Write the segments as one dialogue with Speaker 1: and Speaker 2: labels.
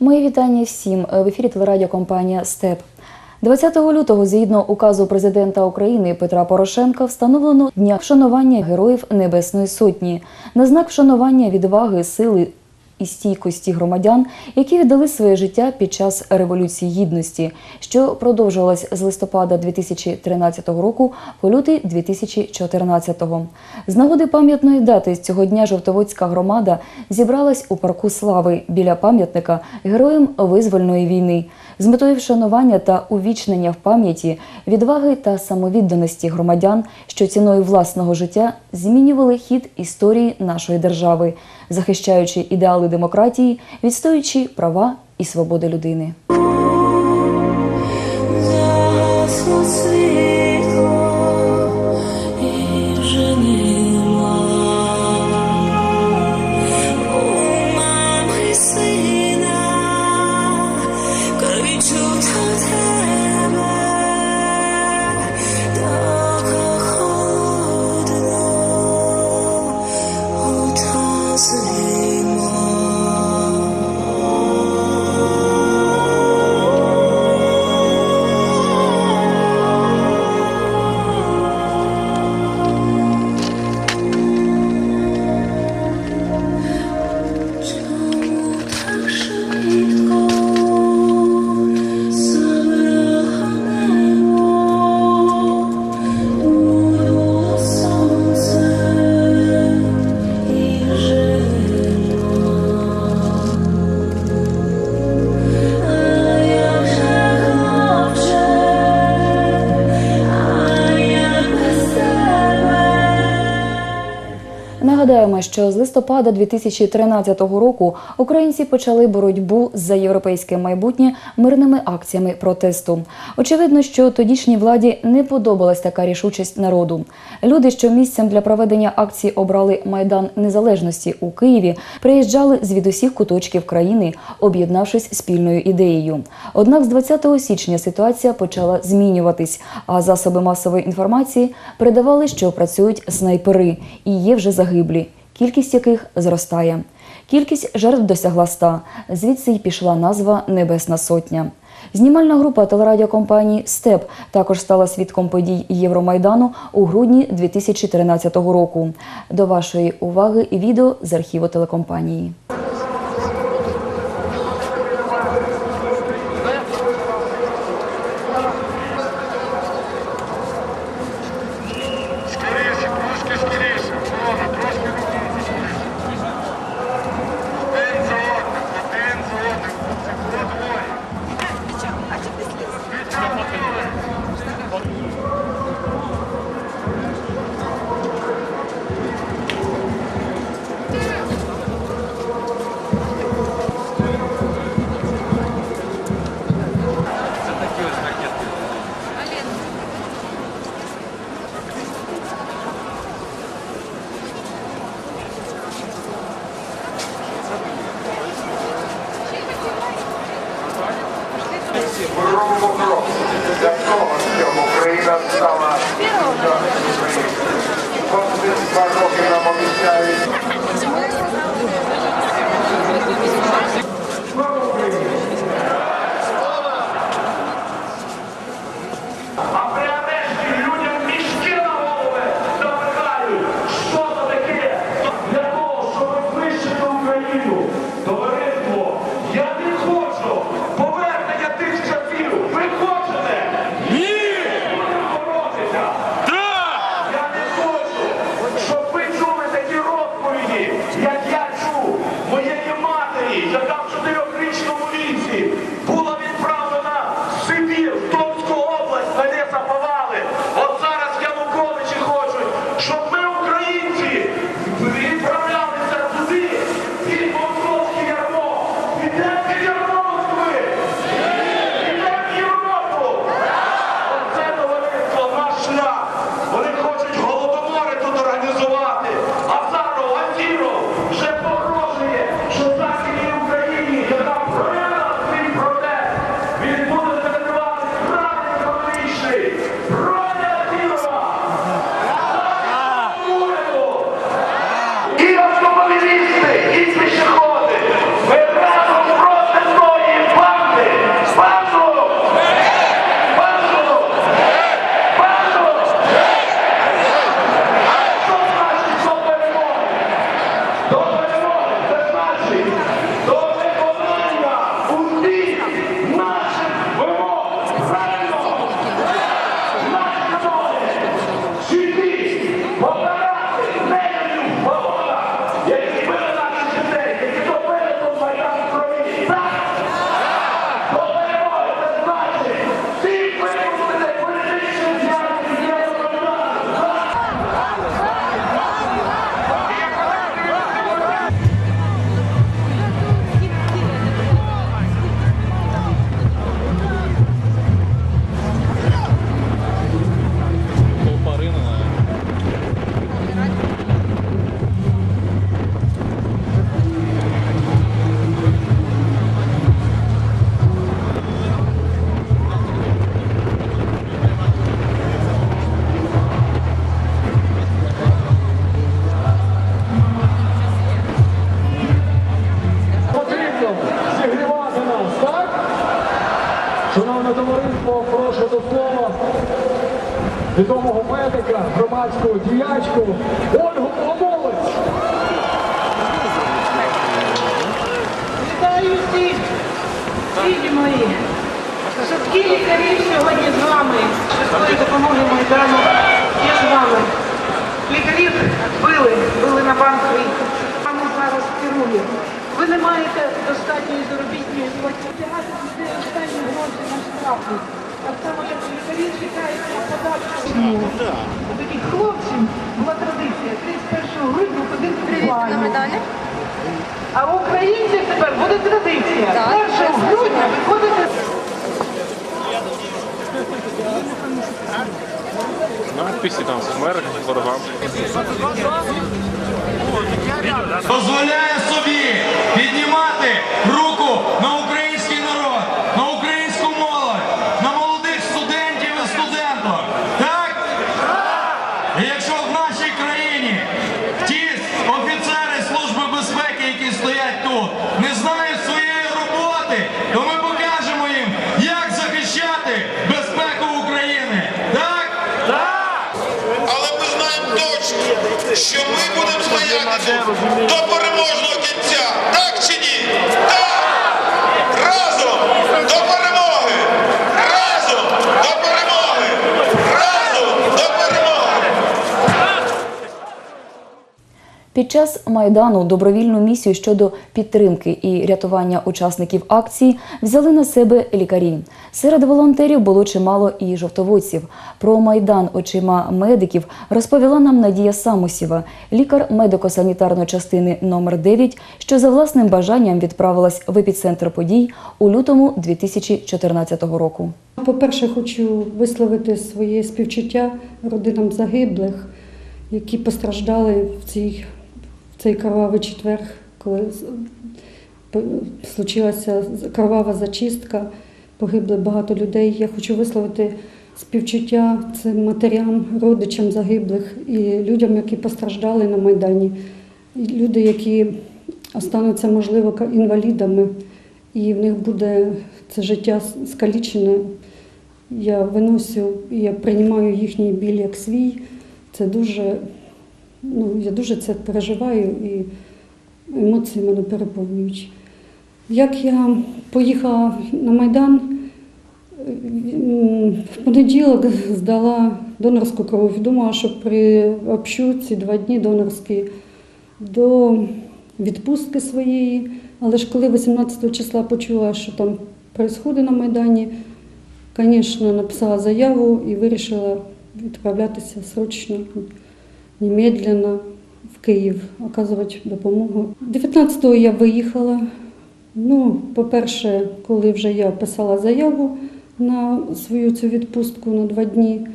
Speaker 1: Мої вітання всім в ефірі телерадіокомпанія Степ. 20 лютого, згідно указу президента України Петра Порошенка, встановлено дня вшанування героїв Небесної Сотні на знак вшанування відваги, сили і стійкості громадян, які віддали своє життя під час революції гідності, що продовжувалась з листопада 2013 року по лютий 2014. З нагоди пам'ятної дати цього дня Жовтоводська громада зібралась у парку слави біля пам'ятника героям визвольної війни з метою вшанування та увічнення в пам'яті відваги та самовідданості громадян, що ціною власного життя змінювали хід історії нашої держави, захищаючи ідеали демократії, відстоюючи права і свободи людини. Нагадаємо, що з листопада 2013 року українці почали боротьбу за європейське майбутнє мирними акціями протесту. Очевидно, що тодішній владі не подобалась така рішучість народу. Люди, що місцем для проведення акції обрали майдан незалежності у Києві, приїжджали звідусіх куточків країни, об'єднавшись спільною ідеєю. Однак з 20 січня ситуація почала змінюватись, а засоби масової інформації передавали, що працюють снайпери і є вже загиблі, кількість яких зростає. Кількість жертв досягла 100, звідси й пішла назва Небесна Сотня. Знімальна група телерадіокомпанії Степ також стала свідком подій Євромайдану у грудні 2013 року. До вашої уваги відео з архіву телекомпанії.
Speaker 2: Запрошуємо, прошу до слова відомого медика, громадського діячку Ольгу Богомолець.
Speaker 3: Вітаю всіх, діти мої. Швидкі лікарі сьогодні з вами. Швидкої допомоги Майдану є з вами. Лікарів били, били на банк свій. Вами зараз керує. Ви не маєте достатньої заробітної плати. Тягати останні гроші на штрафи. Так само, як і лікарі чекають на податку. У таких хлопців була традиція 31 грудня ходити в плані. А у українців тепер буде традиція. 1 грудня виходити.
Speaker 4: Надписи там мер, голова.
Speaker 5: дозволяє собі піднімати руку на український народ, на українську молодь, на молодих студентів і студенток. Так? І якщо в нашій країні ті офіцери Служби безпеки, які стоять тут, не знають своєї роботи, то ми покажемо їм, як захищати безпеку України. Так?
Speaker 6: Але ми знаємо точно, що ми будемо стояти тут до переможного кінця. Так чи ні? Так! Разом до перемоги! Разом до перемоги! Разом до перемоги!
Speaker 1: Під час майдану добровільну місію щодо підтримки і рятування учасників акції взяли на себе лікарі. Серед волонтерів було чимало і жовтоводців. Про майдан очима медиків розповіла нам Надія Самусєва, лікар медико-санітарної частини номер 9 що за власним бажанням відправилась в епіцентр подій у лютому 2014 року.
Speaker 7: По-перше, хочу висловити своє співчуття родинам загиблих, які постраждали в цій, цей кровавий четвер, коли случилася кровава зачистка, погибли багато людей. Я хочу висловити співчуття цим матерям, родичам загиблих і людям, які постраждали на Майдані. І люди, які остануться, можливо, інвалідами, і в них буде це життя скалічене. Я виносю, я приймаю їхній біль як свій. Це дуже, ну, я дуже це переживаю і емоції мене переповнюють. Як я поїхала на Майдан, в понеділок здала донорську кров. Думала, що приобщу ці два дні донорські до відпустки своєї. Але ж коли 18 числа почула, що там відбувається на Майдані, звісно, написала заяву і вирішила відправлятися срочно, немедленно в Київ, оказувати допомогу. 19-го я виїхала. Ну, по-перше, коли вже я писала заяву на свою цю відпустку на два дні,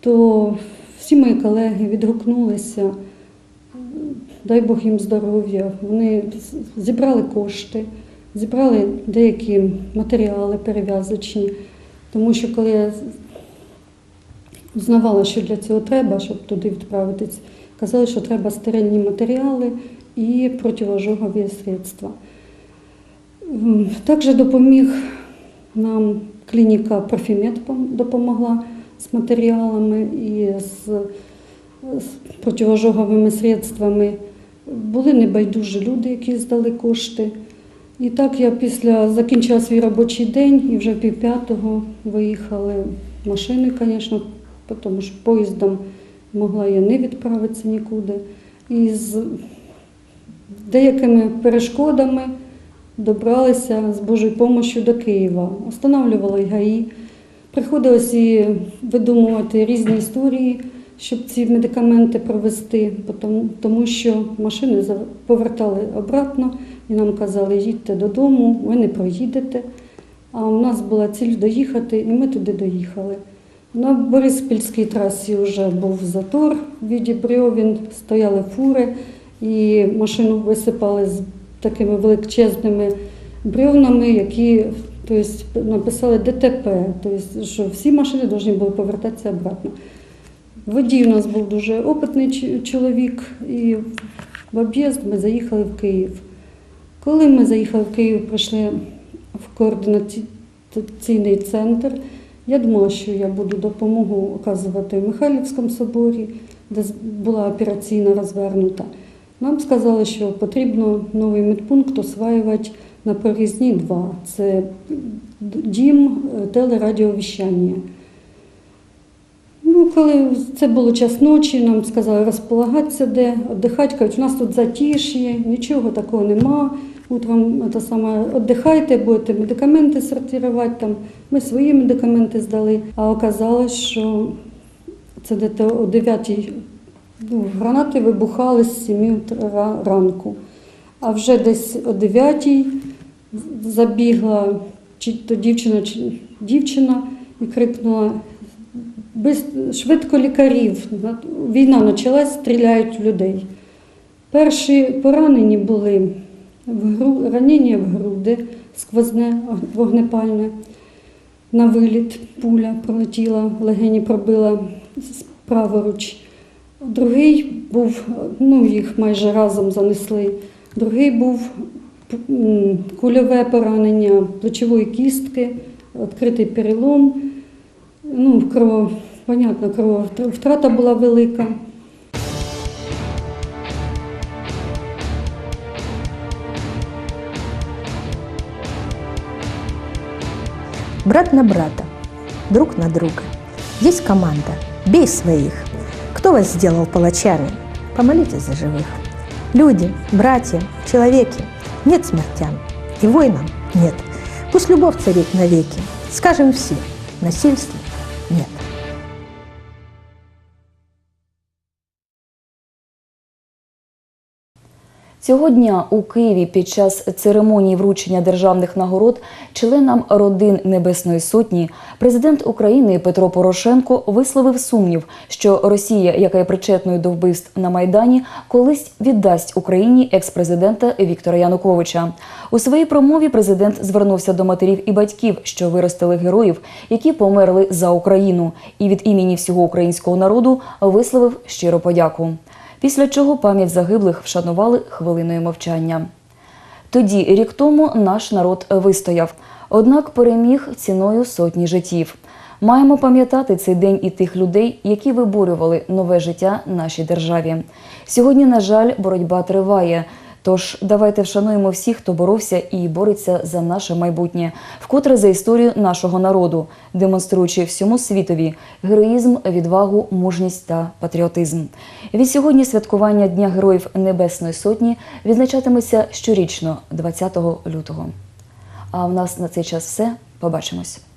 Speaker 7: то всі мої колеги відгукнулися. Дай Бог їм здоров'я. Вони зібрали кошти, зібрали деякі матеріали перев'язочні. Тому що коли я узнавала, що для цього треба, щоб туди відправитись, казали, що треба стерильні матеріали і противожогові средства. Також допоміг нам клініка Профімед пом- допомогла з матеріалами і з, з противожоговими средствами. Були небайдужі люди, які здали кошти. І так я після закінчила свій робочий день і вже пів п'ятого виїхали машини, звісно, тому що поїздом могла я не відправитися нікуди. І з деякими перешкодами добралися з Божою допомогою до Києва. Останавливали ГАІ. Приходилось і видумувати різні історії, щоб ці медикаменти провести, тому що машини повертали обратно і нам казали, їдьте додому, ви не проїдете. А у нас була ціль доїхати, і ми туди доїхали. На Бориспільській трасі вже був затор в віді брьовін, стояли фури, і машину висипали з такими величезними бревнами, які тобто, написали ДТП, тобто, що всі машини повинні були повертатися обратно. Водій у нас був дуже опитний чоловік, і в об'їзд ми заїхали в Київ. Коли ми заїхали в Київ, прийшли в координаційний центр, Я думала, що я буду допомогу оказувати в Михайлівському соборі, де була операційна розвернута. Нам сказали, що потрібно новий медпункт осваювати на Порізній 2. Це дім е, телерадіовіщання. Ну, коли це було час ночі, нам сказали розполагатися де, віддихати. Кажуть, у нас тут затиш'є, нічого такого нема. Утром це саме, віддихайте, будете медикаменти сортувати. Там. Ми свої медикаменти здали, а оказалось, що це десь о 9 ну, гранати вибухали з 7 ранку. А вже десь о 9 забігла чи то дівчина, чи дівчина і крикнула без, швидко лікарів. Війна почалась, стріляють в людей. Перші поранені були в ранення в груди, сквозне вогнепальне. На виліт пуля пролетіла, легені пробила праворуч. Другий був, ну їх майже разом занесли. Другий був кульове поранення плечової кістки, відкритий перелом. Ну, кров, понятно, кров, втрата була велика.
Speaker 8: Брат на брата, друг на друга. Есть команда. Бей своих. Кто вас сделал палачами? Помолитесь за живых. Люди, братья, человеки, нет смертям. И войнам нет. Пусть любовь царит навеки. Скажем все, насильства
Speaker 1: Цього дня у Києві під час церемонії вручення державних нагород членам родин Небесної Сотні президент України Петро Порошенко висловив сумнів, що Росія, яка є причетною до вбивств на Майдані, колись віддасть Україні екс-президента Віктора Януковича. У своїй промові президент звернувся до матерів і батьків, що виростили героїв, які померли за Україну, і від імені всього українського народу висловив щиру подяку. Після чого пам'ять загиблих вшанували хвилиною мовчання. Тоді, рік тому, наш народ вистояв, однак переміг ціною сотні життів. Маємо пам'ятати цей день і тих людей, які виборювали нове життя нашій державі. Сьогодні, на жаль, боротьба триває. Тож давайте вшануємо всіх, хто боровся і бореться за наше майбутнє, вкотре за історію нашого народу, демонструючи всьому світові героїзм, відвагу, мужність та патріотизм. Від сьогодні святкування Дня Героїв Небесної Сотні відзначатиметься щорічно, 20 лютого. А в нас на цей час все. Побачимось.